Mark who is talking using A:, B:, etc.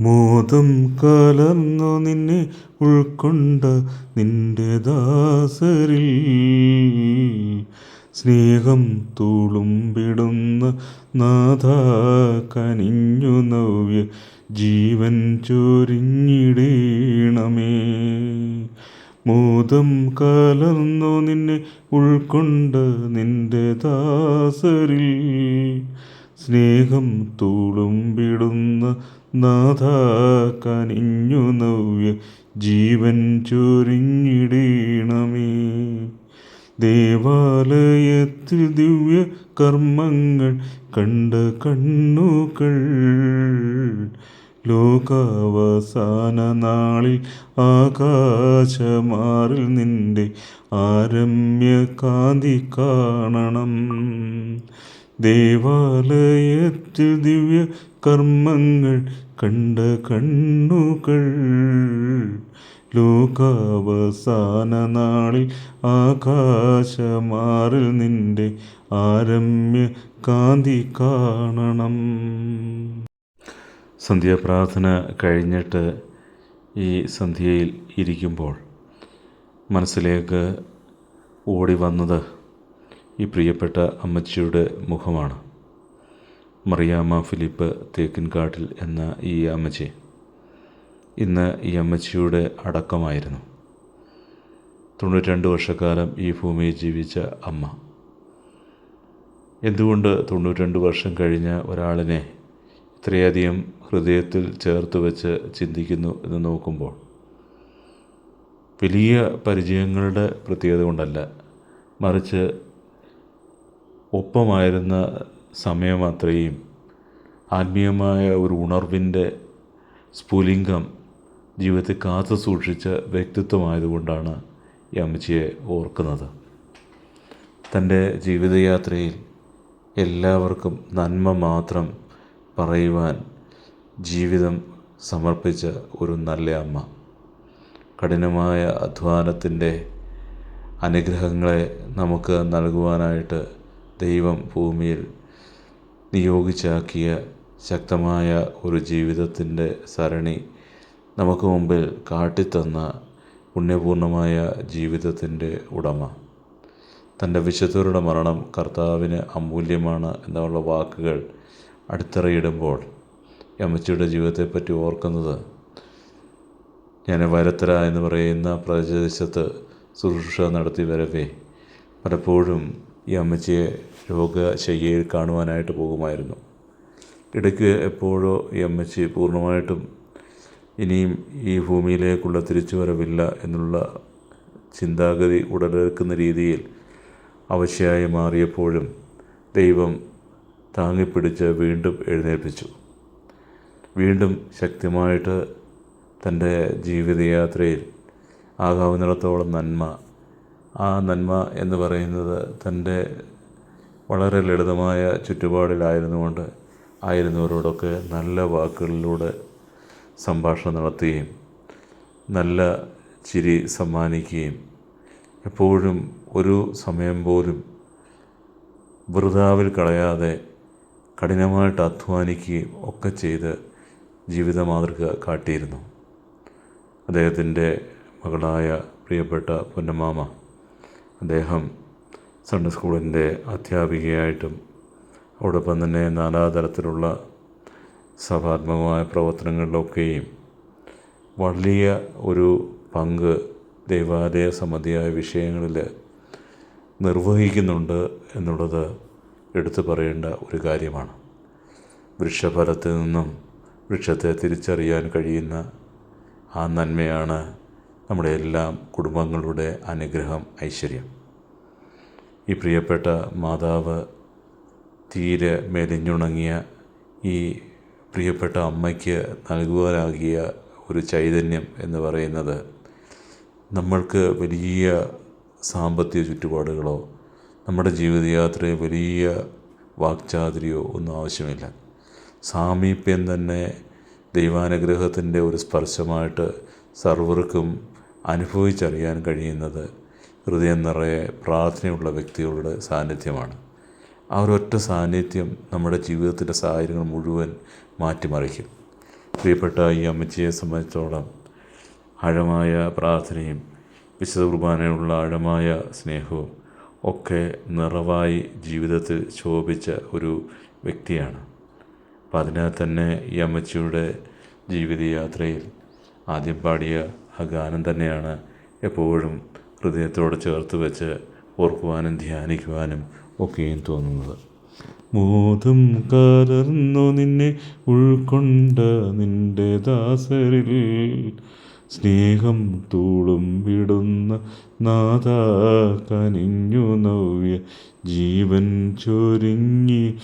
A: മോദം കലർന്നു നിന്നെ ഉൾക്കൊണ്ട നിന്റെ ദാസരിൽ. സ്നേഹം തുളുമ്പിടുന്ന നാഥ കനിഞ്ഞു നവ്യ ജീവൻ ചൊരിഞ്ഞിടേണമേ. മോദം കലർന്നു നിന്നെ ഉൾക്കൊണ്ട നിന്റെ ദാസരിൽ. സ്നേഹം തുളുമ്പിടുന്ന നാഥ കനിഞ്ഞു നവ്യ ജീവൻ ചൊരിഞ്ഞിടീണമേ. ദേവാലയത്തിൽ ദിവ്യ കർമ്മങ്ങൾ കണ്ട കണ്ണുകൾ ലോകാവസാന നാളിൽ ആകാശമാറിൽ നിന്റെ ആരമ്യ കാന്തി കാണണം. ദേവാലയത്തിൽ ദിവ്യ കർമ്മങ്ങൾ കണ്ട കണ്ണുകൾ. ലോകാവസാന നാളിൽ ആകാശമാറിൽ നിന്റെ ആരമ്യ കാന്തി കാണണം. സന്ധ്യാപ്രാർത്ഥന കഴിഞ്ഞിട്ട് ഈ സന്ധ്യയിൽ ഇരിക്കുമ്പോൾ മനസ്സിലേക്ക് ഓടി വന്നത് ഈ പ്രിയപ്പെട്ട അമ്മച്ചിയുടെ മുഖമാണ്. മറിയാമ്മ ഫിലിപ്പ് തേക്കിൻകാട്ടിൽ എന്ന ഈ അമ്മച്ചി. ഇന്ന് ഈ അമ്മച്ചിയുടെ അടക്കമായിരുന്നു. തൊണ്ണൂറ്റിരണ്ട് വർഷക്കാലം ഈ ഭൂമിയിൽ ജീവിച്ച അമ്മ. എന്തുകൊണ്ട് തൊണ്ണൂറ്റിരണ്ട് വർഷം കഴിഞ്ഞ ഒരാളിനെ ഇത്രയധികം ഹൃദയത്തിൽ ചേർത്ത് വെച്ച് ചിന്തിക്കുന്നു എന്ന് നോക്കുമ്പോൾ വലിയ പരിചയങ്ങളുടെ പ്രത്യേകത കൊണ്ടല്ല മറിച്ച് ഒപ്പമായിരുന്ന സമയം അത്രയും ആത്മീയമായ ഒരു ഉണർവിന്റെ സ്ഫുലിംഗം ജീവിതത്തെ കാത്തു സൂക്ഷിച്ച വ്യക്തിത്വമായതുകൊണ്ടാണ് ഈ അമ്മച്ചിയെ ഓർക്കുന്നത്. തന്റെ ജീവിതയാത്രയിൽ എല്ലാവർക്കും നന്മ മാത്രം പറയുവാൻ ജീവിതം സമർപ്പിച്ച ഒരു നല്ല അമ്മ. കഠിനമായ അധ്വാനത്തിന്റെ അനുഗ്രഹങ്ങളെ നമുക്ക് നൽകുവാനായിട്ട് ദൈവം ഭൂമിയിൽ നിയോഗിച്ചാക്കിയ ശക്തമായ ഒരു ജീവിതത്തിന്റെ സരണി നമുക്ക് മുമ്പിൽ കാട്ടിത്തന്ന പുണ്യപൂർണമായ ജീവിതത്തിന്റെ ഉടമ. തന്റെ വിശുദ്ധരുടെ മരണം കർത്താവിന് അമൂല്യമാണ് എന്നുള്ള വാക്കുകൾ അടിത്തറയിടുമ്പോൾ യമച്ചിയുടെ ജീവിതത്തെപ്പറ്റി ഓർക്കുന്നത് ഞാൻ വരത്തര എന്ന് പറയുന്ന പ്രദേശത്ത് ശുശ്രൂഷ നടത്തി വരവേ. പലപ്പോഴും ഈ അമ്മച്ചിയെ രോഗശയ്യയിൽ കാണുവാനായിട്ട് പോകുമായിരുന്നു. ഇടയ്ക്ക് എപ്പോഴോ ഈ അമ്മച്ചി പൂർണമായിട്ടും ഇനിയും ഈ ഭൂമിയിലേക്കുള്ള തിരിച്ചുവരവില്ല എന്നുള്ള ചിന്താഗതി ഉടലെടുക്കുന്ന രീതിയിൽ അവശയായി മാറിയപ്പോഴും ദൈവം താങ്ങിപ്പിടിച്ച് വീണ്ടും എഴുന്നേൽപ്പിച്ചു. വീണ്ടും ശക്തമായിട്ട് തന്റെ ജീവിതയാത്രയിൽ ആകാവുന്നിടത്തോളം നന്മ ആ നന്മ എന്ന് പറയുന്നത് തന്റെ വളരെ ലളിതമായ ചുറ്റുപാടിലായിരുന്നുകൊണ്ട് ആയിരുന്നവരോടൊക്കെ നല്ല വാക്കുകളിലൂടെ സംഭാഷണം നടത്തുകയും നല്ല ചിരി സമ്മാനിക്കുകയും എപ്പോഴും ഒരു സമയം പോലും വൃതാവിൽ കളയാതെ കഠിനമായിട്ട് അധ്വാനിക്കുകയും ഒക്കെ ചെയ്ത് ജീവിത മാതൃക കാട്ടിയിരുന്നു. അദ്ദേഹത്തിന്റെ മകളായ പ്രിയപ്പെട്ട പൊന്നമാമ അദ്ദേഹം സൺഡേ സ്കൂളിന്റെ അധ്യാപികയായിട്ടും അതോടൊപ്പം തന്നെ നാനാതരത്തിലുള്ള സഭാത്മകമായ പ്രവർത്തനങ്ങളിലൊക്കെയും വലിയ ഒരു പങ്ക് ദൈവാലയ സംബന്ധിയായ വിഷയങ്ങളിൽ നിർവഹിക്കുന്നുണ്ട് എന്നുള്ളത് എടുത്തു പറയേണ്ട ഒരു കാര്യമാണ്. വൃക്ഷഫലത്തിൽ നിന്നും വൃക്ഷത്തെ തിരിച്ചറിയാൻ കഴിയുന്ന ആ നന്മയാണ് നമ്മുടെ എല്ലാം കുടുംബങ്ങളുടെ അനുഗ്രഹം ഐശ്വര്യം. ഈ പ്രിയപ്പെട്ട മാതാവ് തീരെ മെലിഞ്ഞുണങ്ങിയ ഈ പ്രിയപ്പെട്ട അമ്മയ്ക്ക് നൽകുവാനാകിയ ഒരു ചൈതന്യം എന്ന് പറയുന്നത് നമ്മൾക്ക് വലിയ സാമ്പത്തിക ചുറ്റുപാടുകളോ നമ്മുടെ ജീവിതയാത്രയെ വലിയ വാക്ചാതുരിയോ ഒന്നും ആവശ്യമില്ല. സാമീപ്യം തന്നെ ദൈവാനുഗ്രഹത്തിന്റെ ഒരു സ്പർശമായിട്ട് സർവർക്കും അനുഭവിച്ചറിയാൻ കഴിയുന്നത് ഹൃദയം നിറയെ പ്രാർത്ഥനയുള്ള വ്യക്തികളുടെ സാന്നിധ്യമാണ്. ആ ഒരൊറ്റ സാന്നിധ്യം നമ്മുടെ ജീവിതത്തിന്റെ സാഹചര്യങ്ങൾ മുഴുവൻ മാറ്റിമറിക്കും. പ്രിയപ്പെട്ട ഈ അമ്മച്ചിയെ സംബന്ധിച്ചോളം ആഴമായ പ്രാർത്ഥനയും വിശുദ്ധ കുർബാനയുള്ള ആഴമായ സ്നേഹവും ഒക്കെ നിറവായി ജീവിതത്തിൽ ശോഭിച്ച ഒരു വ്യക്തിയാണ്. അപ്പം അതിനാൽ തന്നെ ഈ അമ്മച്ചിയുടെ ജീവിതയാത്രയിൽ ആദ്യം പാടിയ ആ ഗാനം തന്നെയാണ് എപ്പോഴും ഹൃദയത്തോട് ചേർത്ത് വെച്ച് ഓർക്കുവാനും ധ്യാനിക്കുവാനും ഒക്കെയും തോന്നുന്നത്. മോദം കലർന്നു നിന്നെ ഉൾക്കൊണ്ട നിന്റെ ദാസരിൽ സ്നേഹം തൂളും വിടുന്ന നാഥ കനിഞ്ഞു നവ്യ ജീവൻ ചൊരിഞ്ഞിടേണമേ